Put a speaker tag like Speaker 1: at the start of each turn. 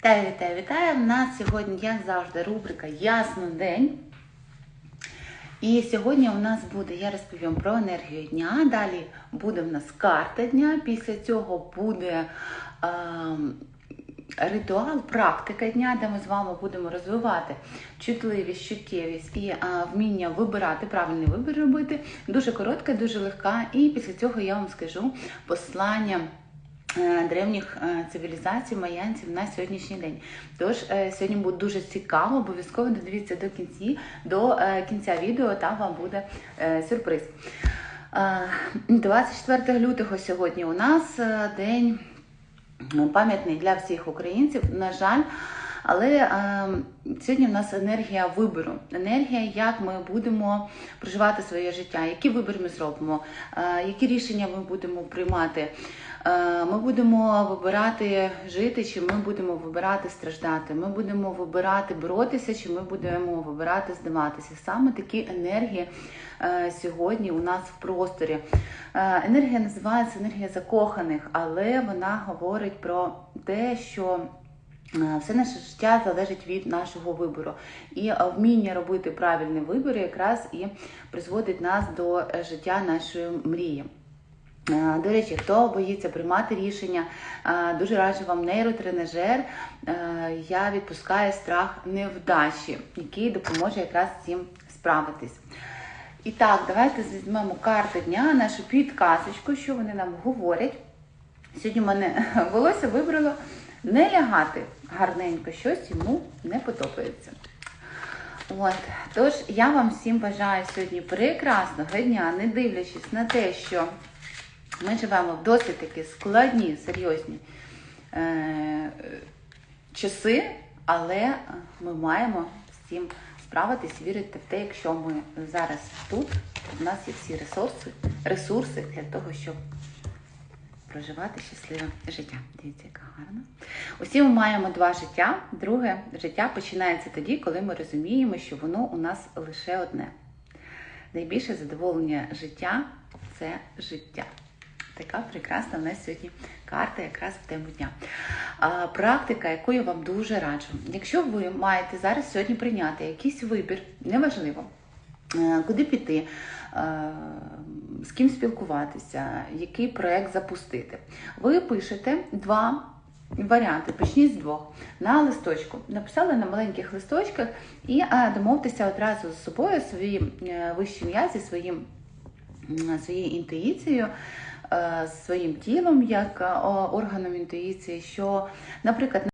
Speaker 1: Вітаю, вітаю, вітаю! У нас сьогодні, як завжди, рубрика Ясно день. І сьогодні у нас буде, я розповім про енергію дня. Далі буде в нас карта дня. Після цього буде е, ритуал, практика дня, де ми з вами будемо розвивати чутливість, чуттєвість і е, вміння вибирати, правильний вибір робити. Дуже коротка, дуже легка. І після цього я вам скажу послання. Е, Древніх е, цивілізацій майянців на сьогоднішній день. Тож е, сьогодні буде дуже цікаво, обов'язково додивіться до кінці, до кінця відео, там вам буде сюрприз. Е, 24 лютого сьогодні у нас день е, пам'ятний для всіх українців, на жаль. Але е, сьогодні в нас енергія вибору, енергія, як ми будемо проживати своє життя, які вибір ми зробимо, е, які рішення ми будемо приймати. Е, Ми будемо вибирати жити, чи ми будемо вибирати страждати. Ми будемо вибирати боротися, чи ми будемо вибирати здаватися. Саме такі енергії е, сьогодні у нас в просторі. Е, Енергія називається енергія закоханих, але вона говорить про те, що все наше життя залежить від нашого вибору. І е, вміння робити правильний вибір якраз і призводить нас до е, життя нашої мрії. Е, До речі, хто боїться приймати рішення, е, дуже раджу вам нейротренажер. Е, Я відпускаю страх невдачі, який допоможе якраз цим справитись. І так, давайте візьмемо карти дня, нашу підказочку, що вони нам говорять. Сьогодні в мене волосся вибрало не лягати гарненько, щось йому не подобається. От, тож я вам всім бажаю сьогодні прекрасного дня, не дивлячись на те, що ми живемо в досить такі складні, серйозні е- часи, але ми маємо з цим справитись, вірити в те, якщо ми зараз тут, у нас є всі ресурси, ресурси для того, щоб проживати щасливе життя. Дивіться, яка гарна. Усі ми маємо два життя. Друге життя починається тоді, коли ми розуміємо, що воно у нас лише одне. Найбільше задоволення життя це життя. Така прекрасна у нас сьогодні карта якраз в тему дня. А, практика, яку я вам дуже раджу. Якщо ви маєте зараз сьогодні прийняти якийсь вибір, неважливо, куди піти, е, з ким спілкуватися, який проект запустити. Ви пишете два варіанти, почніть з двох. На листочку. Написали на маленьких листочках і е, домовтеся одразу з собою, своїм е, вищим я, зі своїм, своєю інтуїцією. е, Своїм тілом як е, органом інтуїції, що, наприклад,